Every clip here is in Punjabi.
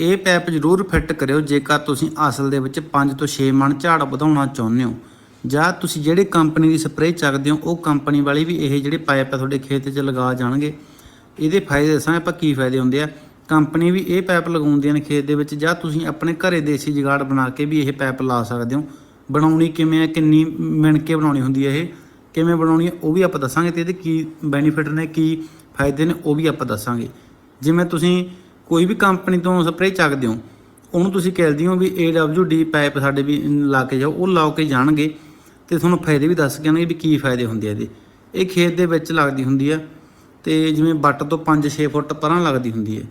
ਇਹ ਪੈਪ ਜ਼ਰੂਰ ਫਿੱਟ ਕਰਿਓ ਜੇਕਰ ਤੁਸੀਂ ਅਸਲ ਦੇ ਵਿੱਚ 5 ਤੋਂ 6 ਮਣ ਝਾੜ ਵਧਾਉਣਾ ਚਾਹੁੰਦੇ ਹੋ। ਜਾਂ ਤੁਸੀਂ ਜਿਹੜੇ ਕੰਪਨੀ ਦੀ ਸਪਰੇਅ ਚੱਕਦੇ ਹੋ, ਉਹ ਕੰਪਨੀ ਵਾਲੇ ਵੀ ਇਹ ਜਿਹੜੇ ਪਾਈਪ ਆ ਤੁਹਾਡੇ ਖੇਤ 'ਚ ਲਗਾ ਜਾਣਗੇ। ਇਹਦੇ ਫਾਇਦੇ ਦੱਸਾਂਗੇ ਆਪਾਂ ਕੀ ਫਾਇਦੇ ਹੁੰਦੇ ਆ। ਕੰਪਨੀ ਵੀ ਇਹ ਪਾਈਪ ਲਗਾਉਂਦੀਆਂ ਨੇ ਖੇਤ ਦੇ ਵਿੱਚ, ਜਾਂ ਤੁਸੀਂ ਆਪਣੇ ਘਰੇ ਦੇਸੀ ਜੁਗਾੜ ਬਣਾ ਕੇ ਵੀ ਇਹ ਪਾਈਪ ਲਾ ਸਕਦੇ ਹੋ। ਬਣਾਉਣੀ ਕਿਵੇਂ ਹੈ ਕਿੰਨੀ ਮਿਣ ਕੇ ਬਣਾਉਣੀ ਹੁੰਦੀ ਹੈ ਇਹ, ਕਿਵੇਂ ਬਣਾਉਣੀ ਹੈ ਉਹ ਵੀ ਆਪਾਂ ਦੱਸਾਂਗੇ ਤੇ ਇਹਦੇ ਕੀ ਬੈਨੀਫਿਟ ਨੇ, ਕੀ ਫਾਇਦੇ ਨੇ, ਉਹ ਵੀ ਆਪਾਂ ਦੱਸਾਂਗੇ। ਜਿਵੇਂ ਤੁਸੀਂ ਕੋਈ ਵੀ ਕੰਪਨੀ ਤੋਂ ਸਪਰੇਅ ਚੱਕਦੇ ਹੋ, ਉਹਨੂੰ ਤੁਸੀਂ ਕਹਿੰਦੇ ਹੋ ਵੀ AWD ਪਾਈਪ ਸਾਡੇ ਵੀ ਲਾ ਕੇ ਜਾਓ, ਉਹ ਲਾ ਕੇ ਜਾਣਗੇ ਤੇ ਤੁਹਾਨੂੰ ਫਾਇਦੇ ਵੀ ਦੱਸ ਕੇ ਜਾਣਗੇ ਵੀ ਕੀ ਫਾਇਦੇ ਹੁੰਦੇ ਆ ਇਹਦੇ। ਇਹ ਖੇਤ ਦੇ ਵਿੱਚ ਲੱਗਦੀ ਹੁੰਦੀ ਆ ਤੇ ਜਿਵੇਂ ਵੱਟ ਤੋਂ 5-6 ਫੁੱਟ ਪਰਾਂ ਲੱਗਦੀ ਹੁੰਦੀ ਹੈ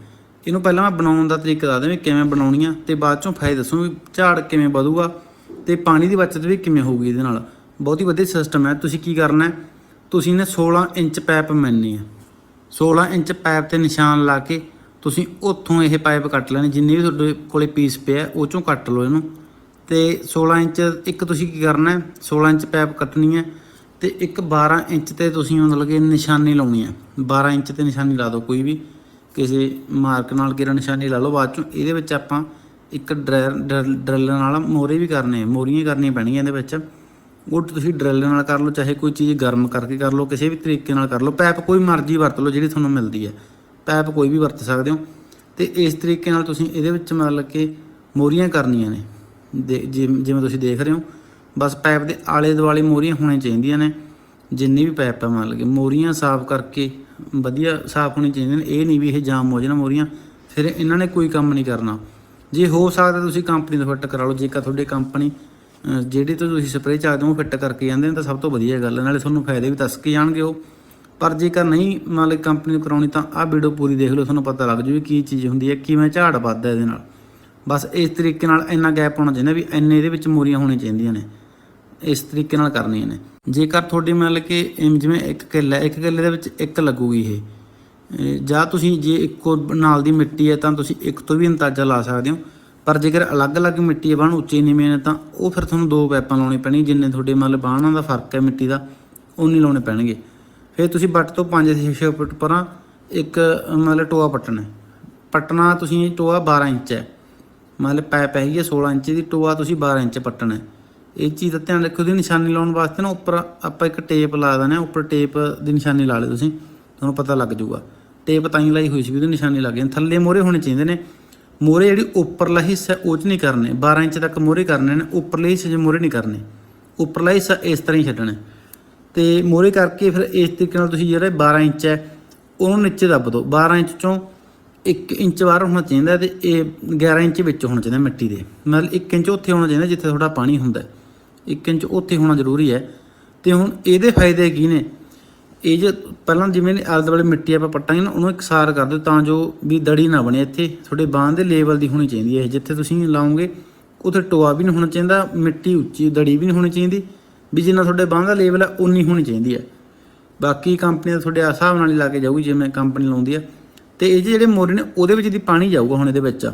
ਇਹਨੂੰ ਪਹਿਲਾਂ ਮੈਂ ਬਣਾਉਣ ਦਾ ਤਰੀਕਾ ਦੱਸਦਾ ਵੀ ਕਿਵੇਂ ਬਣਾਉਣੀ ਆ ਤੇ ਬਾਅਦ ਚੋਂ ਫਾਇਦੇ ਦੱਸੂ ਵੀ ਝਾੜ ਕਿਵੇਂ ਵਧੂਗਾ ਤੇ ਪਾਣੀ ਦੀ ਬਚਤ ਵੀ ਕਿਵੇਂ ਹੋਊਗੀ ਇਹਦੇ ਨਾਲ। ਬਹੁਤ ਹੀ ਵਧੀਆ ਸਿਸਟਮ ਹੈ ਤੁਸੀਂ ਕੀ ਕਰਨਾ ਤੁਸੀਂ ਨੇ 16 ਇੰਚ ਪਾਈਪ ਮੰਨਣੀ ਆ। 16 ਇੰਚ ਪਾਈਪ ਤੇ ਨਿਸ਼ਾਨ ਲਾ ਕੇ ਤੁਸੀਂ ਉੱਥੋਂ ਇਹ ਪਾਈਪ ਕੱਟ ਲੈਣੀ, ਜਿੰਨੇ ਵੀ ਤੁਹਾਡੇ ਕੋਲੇ ਪੀਸ ਪਿਆ, ਉਹ ਚੋਂ ਕੱਟ ਲਓ ਇਹਨੂੰ। ਤੇ 16 ਇੰਚ, ਇੱਕ ਤੁਸੀਂ ਕੀ ਕਰਨਾ ਹੈ 16 ਇੰਚ ਪਾਈਪ ਕੱਟਣੀ ਹੈ ਤੇ ਇੱਕ 12 ਇੰਚ ਤੇ ਤੁਸੀਂ ਮਤਲਬ ਕਿ ਨਿਸ਼ਾਨੀ ਲਾਉਣੀ ਹੈ। 12 ਇੰਚ ਤੇ ਨਿਸ਼ਾਨੀ ਲਾ ਦਿਓ ਕੋਈ ਵੀ, ਕਿਸੇ ਮਾਰਕ ਨਾਲ ਕਿਹੜਾ ਨਿਸ਼ਾਨੀ ਲਾ ਲਓ, ਬਾਅਦ ਚੋਂ ਇਹਦੇ ਵਿੱਚ ਆਪਾਂ ਇੱਕ ਡਰਿਲ ਨਾਲ ਮੋਰੇ ਵੀ ਕਰਨੇ ਆ ਮੋਰੀਆਂ ਕਰਨੀਆਂ ਪੈਣਗੀਆਂ ਇਹਦੇ ਵਿੱਚ। ਉਹ ਤੁਸੀਂ ਡਰਿਲ ਨਾਲ ਕਰ ਲਓ, ਚਾਹੇ ਕੋਈ ਚੀਜ਼ ਗਰਮ ਕਰਕੇ ਕਰ ਲਓ, ਕਿਸੇ ਵੀ ਤਰੀਕੇ ਨਾਲ ਕਰ ਲਓ ਪੈਪ ਕੋਈ ਮਰਜ਼ੀ ਵਰਤ ਲਓ ਜਿਹੜੀ ਤੁਹਾਨੂੰ ਮਿਲਦੀ ਹੈ। ਪੈਪ ਕੋਈ ਵੀ ਵਰਤ ਸਕਦੇ ਹੋ। ਤੇ ਇਸ ਤਰੀਕੇ ਨਾਲ ਤੁਸੀਂ ਇਹਦੇ ਵਿੱਚ ਮਤਲਬ ਕਿ ਮੋਰੀਆਂ ਕਰਨੀਆਂ ਨੇ। ਦੇ- ਜਿਵੇਂ ਜਿਵੇਂ ਤੁਸੀਂ ਦੇਖ ਰਹੇ ਹੋ ਬਸ ਪੈਪ ਦੇ ਆਲੇ ਦੁਆਲੇ ਮੋਰੀਆਂ ਹੋਣੀਆਂ ਚਾਹੀਦੀਆਂ ਨੇ। ਜਿੰਨੀ ਵੀ ਪੈਪ ਹੈ ਮਤਲਬ ਕਿ ਮੋਰੀਆਂ ਸਾਫ਼ ਕਰਕੇ ਵਧੀਆ ਸਾਫ਼ ਹੋਣੀ ਚਾਹੀਦੀਆਂ ਨੇ। ਇਹ ਨਹੀਂ ਵੀ ਇਹ ਜਾਮ ਹੋ ਜਾਣ ਮੋਰੀਆਂ ਫਿਰ ਇਹਨਾਂ ਨੇ ਕੋਈ ਕੰਮ ਨਹੀਂ ਕਰਨਾ। ਜੇ ਹੋ ਸਕਦਾ ਤੁਸੀਂ ਕੰਪਨੀ ਤੋਂ ਫਿੱਟ ਕਰਾ ਲਓ। ਜੇਕਰ ਤੁਹਾਡੀ ਕੰਪਨੀ ਅਹ, ਜਿਹੜੀ ਤੋਂ ਤੁਸੀਂ ਸਪਰੇਅ ਚਾਹਦੇ ਹੋ ਉਹ ਫਿੱਟ ਕਰਕੇ ਜਾਂਦੇ ਨੇ ਤਾਂ ਸਭ ਤੋਂ ਵਧੀਆ ਗੱਲ ਹੈ। ਨਾਲੇ ਤੁਹਾਨੂੰ ਫਾਇਦੇ ਵੀ ਦੱਸ ਕੇ ਜਾਣਗੇ ਉਹ। ਪਰ ਜੇਕਰ ਨਹੀਂ ਮੰਨ ਕੰਪਨੀ ਨੂੰ ਕਰਾਉਣੀ ਤਾਂ ਆਹ ਵੀਡੀਓ ਪੂਰੀ ਦੇਖ ਲਓ, ਤੁਹਾਨੂੰ ਪਤਾ ਲੱਗ ਜੂ ਵੀ ਕੀ ਚੀਜ਼ ਹੁੰਦੀ ਹੈ, ਕਿਵੇਂ ਝਾੜ ਵੱਧਦਾ ਇਹਦੇ ਨਾਲ। ਬਸ ਇਸ ਤਰੀਕੇ ਨਾਲ ਇੰਨਾ ਗੈਪ ਹੋਣਾ ਚਾਹੀਦਾ ਵੀ ਇੰਨੇ ਇਹਦੇ ਵਿੱਚ ਮੋਰੀਆਂ ਹੋਣੀਆਂ ਚਾਹੀਦੀਆਂ ਨੇ। ਇਸ ਤਰੀਕੇ ਨਾਲ ਕਰਨੀਆਂ ਨੇ। ਜੇਕਰ ਤੁਹਾਡੀ ਮਤਲਬ ਕਿ ਇਮ ਜਿਵੇਂ ਇੱਕ ਕਿੱਲਾ, ਇੱਕ ਕਿੱਲੇ ਦੇ ਵਿੱਚ ਇੱਕ ਲੱਗੂਗੀ ਇਹ। ਜਾਂ ਤੁਸੀਂ ਜੇ ਇੱਕੋ ਨਾਲ ਦੀ ਮਿੱਟੀ ਹੈ ਤਾਂ ਤੁਸੀਂ ਇੱਕ ਤੋਂ ਵੀ ਅੰਦਾਜ਼ਾ ਲਾ ਸਕਦੇ ਹੋ। ਪਰ ਜੇਕਰ ਅਲੱਗ-ਅਲੱਗ ਮਿੱਟੀ ਹੈ ਬਾਣ ਉੱਚੇ ਨੀਵੇਂ ਨੇ ਤਾਂ ਉਹ ਫਿਰ ਤੁਹਾਨੂੰ ਦੋ ਪੈਪਾਂ ਲਾਉਣੀ ਪੈਣੀ ਜਿੰਨੇ ਤੁਹਾਡੇ ਮਤਲਬ ਬਾਣਾਂ ਦਾ ਫ਼ਰਕ ਹੈ ਮਿੱਟੀ ਦਾ ਉਨੀ ਲਾਉਣੇ ਪੈਣਗੇ। ਫਿਰ ਤੁਸੀਂ ਬੱਟ ਤੋਂ 5-6 ਫੁੱਟ ਪਰਾਂ ਇੱਕ, ਮਤਲਬ ਟੋਆ ਪੱਟਣਾ ਪੱਟਣਾ ਤੁਸੀਂ ਟੋਆ 12 ਇੰਚ ਹੈ। ਮਤਲਬ ਪੈਪ ਹੈਗੀ ਹੈ 16 ਇੰਚ ਦੀ, ਟੋਆ ਤੁਸੀਂ 12 ਇੰਚ ਪੱਟਣਾ ਇਹ ਚੀਜ਼ ਦਾ ਧਿਆਨ ਰੱਖੋ ਦੀ ਨਿਸ਼ਾਨੀ ਲਾਉਣ ਵਾਸਤੇ ਨਾ ਉੱਪਰ ਆਪਾਂ ਇੱਕ ਟੇਪ ਲਾ ਦੇਣਾ ਉੱਪਰ ਟੇਪ ਦੀ ਨਿਸ਼ਾਨੀ ਲਾ ਲਿਓ ਤੁਸੀਂ, ਤੁਹਾਨੂੰ ਪਤਾ ਲੱਗ ਜਾਊਗਾ। ਟੇਪ ਤਾਂ ਹੀ ਲਾਈ ਹੋਈ ਸੀ ਵੀ ਉਹਦੀ ਨਿਸ਼ਾਨੀ ਲੱਗ ਗਈ। ਥੱਲੇ ਮੋਰੇ ਹੋਣੇ ਚਾਹੀਦੇ ਨੇ। ਮੋਰੇ ਜਿਹੜੀ ਉੱਪਰਲਾ ਹਿੱਸਾ ਉਹ 'ਚ ਨਹੀਂ ਕਰਨੇ। 12 ਇੰਚ ਤੱਕ ਮੋਰੇ ਕਰਨੇ ਨੇ, ਉੱਪਰਲੇ ਹਿੱਸੇ 'ਚ ਮੋਰੇ ਨਹੀਂ ਕਰਨੇ। ਉੱਪਰਲਾ ਹਿੱਸਾ ਇਸ ਤਰ੍ਹਾਂ ਹੀ ਛੱਡਣਾ ਤੇ ਮੋਰੇ ਕਰਕੇ ਫਿਰ ਇਸ ਤਰੀਕੇ ਨਾਲ ਤੁਸੀਂ ਜਿਹੜਾ 12 ਇੰਚ ਹੈ, ਉਹਨੂੰ ਨੀਚੇ ਦੱਬ ਦਿਓ। 12 ਇੰਚ ਚੋਂ 1 ਇੰਚ ਬਾਹਰ ਹੋਣਾ ਚਾਹੀਦਾ ਤੇ ਇਹ 11 ਇੰਚ ਵਿੱਚ ਹੋਣਾ ਚਾਹੀਦਾ ਮਿੱਟੀ ਦੇ। ਮਤਲਬ 1 ਇੰਚ ਉੱਥੇ ਹੋਣਾ ਚਾਹੀਦਾ ਜਿੱਥੇ ਤੁਹਾਡਾ ਪਾਣੀ ਹੁੰਦਾ 1 ਇੰਚ ਉੱਥੇ ਹੋਣਾ ਜ਼ਰੂਰੀ ਹੈ। ਤੇ ਹੁਣ ਇਹਦੇ ਫਾਇਦੇ ਕੀ ਨੇ? ਇਹ ਜੇ ਪਹਿਲਾਂ ਜਿਵੇਂ ਆਲੇ ਦੁਆਲੇ ਮਿੱਟੀ ਆਪਾਂ ਪੱਟਾਂਗੇ ਨਾ, ਉਹਨੂੰ ਇਕਸਾਰ ਕਰ ਦਿਓ ਤਾਂ ਜੋ ਵੀ ਦੜੀ ਨਾ ਬਣੇ ਇੱਥੇ। ਤੁਹਾਡੇ ਬਾਂਹ ਦੇ ਲੈਵਲ ਦੀ ਹੋਣੀ ਚਾਹੀਦੀ ਹੈ। ਜਿੱਥੇ ਤੁਸੀਂ ਲਾਓਗੇ ਉੱਥੇ ਟੋਆ ਵੀ ਨਹੀਂ ਹੋਣਾ ਚਾਹੀਦਾ, ਮਿੱਟੀ ਉੱਚੀ, ਦੜੀ ਵੀ ਨਹੀਂ ਹੋਣੀ ਚਾਹੀਦੀ। ਵੀ ਜਿੰਨਾ ਤੁਹਾਡੇ ਬਾਂਹ ਦਾ ਲੇਵਲ ਹੈ ਉਨੀ ਹੋਣੀ ਚਾਹੀਦੀ ਹੈ ਬਾਕੀ ਕੰਪਨੀ ਕੰਪਨੀਆਂ ਤੁਹਾਡੇ ਹਿਸਾਬ ਨਾਲ ਹੀ ਲਾ ਕੇ ਜਾਊਗੀ, ਜਿਵੇਂ ਕੰਪਨੀ ਲਾਉਂਦੀ ਆ। ਤੇ ਇਹ 'ਚ ਜਿਹੜੇ ਮੋਰੇ ਨੇ, ਉਹਦੇ ਵਿੱਚ ਦੀ ਪਾਣੀ ਜਾਊਗਾ ਹੁਣ ਇਹਦੇ ਵਿੱਚ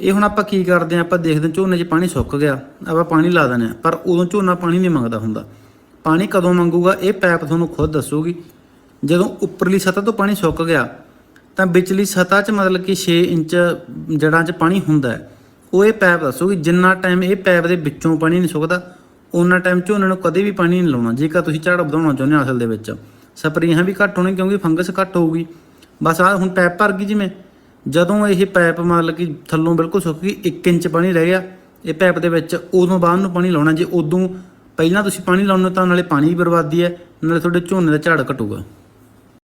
ਇਹ ਹੁਣ ਆਪਾਂ ਕੀ ਕਰਦੇ ਆ, ਆਪਾਂ ਦੇਖਦੇ ਹਾਂ ਝੋਨੇ 'ਚ ਪਾਣੀ ਸੁੱਕ ਗਿਆ, ਆਪਾਂ ਪਾਣੀ ਲਾ ਦਿੰਦੇ ਆ, ਪਰ ਉਦੋਂ ਝੋਨਾ ਪਾਣੀ ਨਹੀਂ ਮੰਗਦਾ ਹੁੰਦਾ। ਪਾਣੀ ਕਦੋਂ ਮੰਗੂਗਾ, ਇਹ ਪੈਪ ਤੁਹਾਨੂੰ ਖੁਦ ਦੱਸੂਗੀ। ਜਦੋਂ ਉੱਪਰਲੀ ਸਤਹ ਤੋਂ ਪਾਣੀ ਸੁੱਕ ਗਿਆ, ਤਾਂ ਵਿਚਲੀ ਸਤਹ 'ਚ ਮਤਲਬ ਕਿ 6 ਇੰਚ ਜੜਾਂ 'ਚ ਪਾਣੀ ਹੁੰਦਾ ਹੈ। ਉਹ ਇਹ ਪੈਪ ਦੱਸੂਗੀ, ਜਿੰਨਾ ਟਾਈਮ ਇਹ ਪੈਪ ਦੇ ਵਿੱਚੋਂ ਪਾਣੀ ਨਹੀਂ ਸੁੱਕਦਾ ਉਹਨਾਂ ਟਾਈਮ ਝੋਨੇ ਨੂੰ ਕਦੇ ਵੀ ਪਾਣੀ ਨਹੀਂ ਲਾਉਣਾ। ਜੇਕਰ ਤੁਸੀਂ ਝਾੜ ਵਧਾਉਣਾ ਚਾਹੁੰਦੇ ਹੋ ਅਸਲ ਦੇ ਵਿੱਚ ਸਪਰੇਆਂ ਵੀ ਘੱਟ ਹੋਣੀ ਕਿਉਂਕਿ ਫੰਗਸ ਘੱਟ ਹੋਊਗੀ। ਬਸ ਆ ਹੁਣ ਪੈਪ ਭਰ ਗਈ ਜਿਵੇਂ, ਜਦੋਂ ਇਹ ਪੈਪ ਮਤਲਬ ਕਿ ਥੱਲੋਂ ਬਿਲਕੁਲ ਸੁੱਕ ਗਈ 1 ਇੰਚ ਪਾਣੀ ਰਹਿ ਗਿਆ, ਇਹ ਪੈਪ ਦੇ ਵਿੱਚ ਉਦੋਂ ਬਾਅਦ ਨੂੰ ਪਾਣੀ ਲਾਉਣਾ। ਜੇ ਉਦੋਂ ਪਹਿਲਾਂ ਤੁਸੀਂ ਪਾਣੀ ਲਾਉਣਾ ਤਾਂ ਨਾਲੇ ਪਾਣੀ ਦੀ ਬਰਬਾਦੀ ਹੈ, ਨਾਲੇ ਤੁਹਾਡੇ ਝੋਨੇ ਦਾ ਝਾੜ ਘਟੂਗਾ।